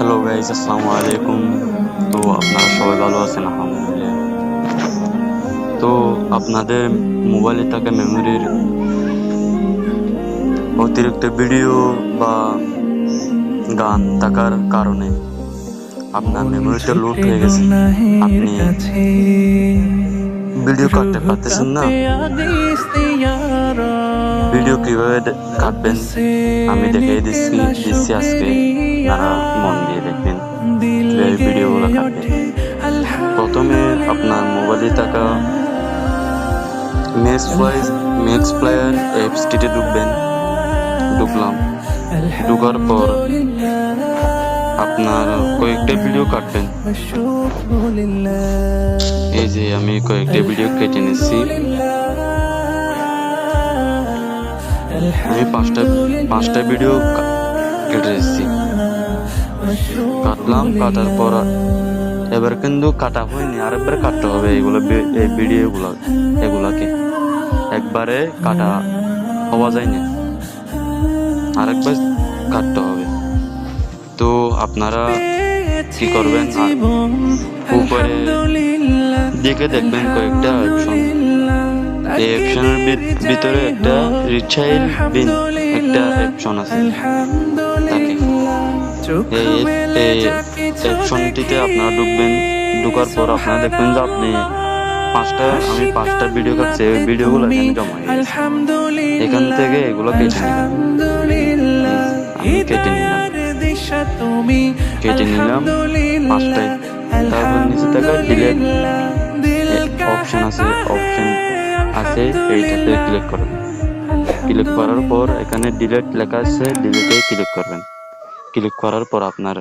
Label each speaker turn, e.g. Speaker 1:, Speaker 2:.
Speaker 1: Hello guys আসসালামু আলাইকুম তো আপনারা সবাই ভালো আছেন, আলহামদুলিল্লাহ। তো আপনাদের মোবাইলে থাকা মেমোরির অতিরিক্ত ভিডিও বা গান থাকার কারণে আপনার মেমোরিটা লোড হয়ে গেছে। আপনি ভিডিও কাটতে পারতেছেন না? ভিডিও কীভাবে কাটবেন? আমি দেখিয়ে দিচ্ছি দিচ্ছি আজকে। মন দিয়ে দেখবেন। কীভাবে ভিডিওগুলো কাটবেন। প্রথমে আপনার মোবাইলে থাকা ম্যাক্স প্লাইস ম্যাক্স প্লেয়ার অ্যাপসটিতে ঢুকবেন। ঢুকলাম। ঢুকার পর আপনার কয়েকটা ভিডিও কাটবেন। এই যে আমি কয়েকটা ভিডিও কেটে নিচ্ছি আমি পাঁচটা পাঁচটা ভিডিও কেটে এসেছি কাটলাম, কাটার পর এবার কিন্তু কাটা হয়নি, আরেকবার কাটতে হবে এগুলো এই ভিডিওগুলো এগুলাকে। একবারে কাটা হওয়া যায় না আরেকবার কাটতে হবে আপনারা কি করবেন? উপরে দেখবেন কয়েকটা এই অপশনের ভিতরে একটা রিচাইল বিন একটা অপশন আছে। এই অপশনটিতে আপনারা ঢুকবেন। ঢুকার পর আপনারা দেখবেন যে আপনি পাঁচটা আমি পাঁচটা ভিডিও কাটছি। ওই ভিডিওগুলো এখানে জমা এখান থেকে এগুলো কেটে নিলাম আমি কেটে নিলাম। কেটে নিলাম পাঁচটায় তারপর নিচে থাকা ডিলেট অপশন আছে অপশন আছে এইটাতে ক্লিক করবেন। ক্লিক করার পর এখানে ডিলেট লেখা আছে ডিলেটে ক্লিক করবেন। ক্লিক করার পর আপনার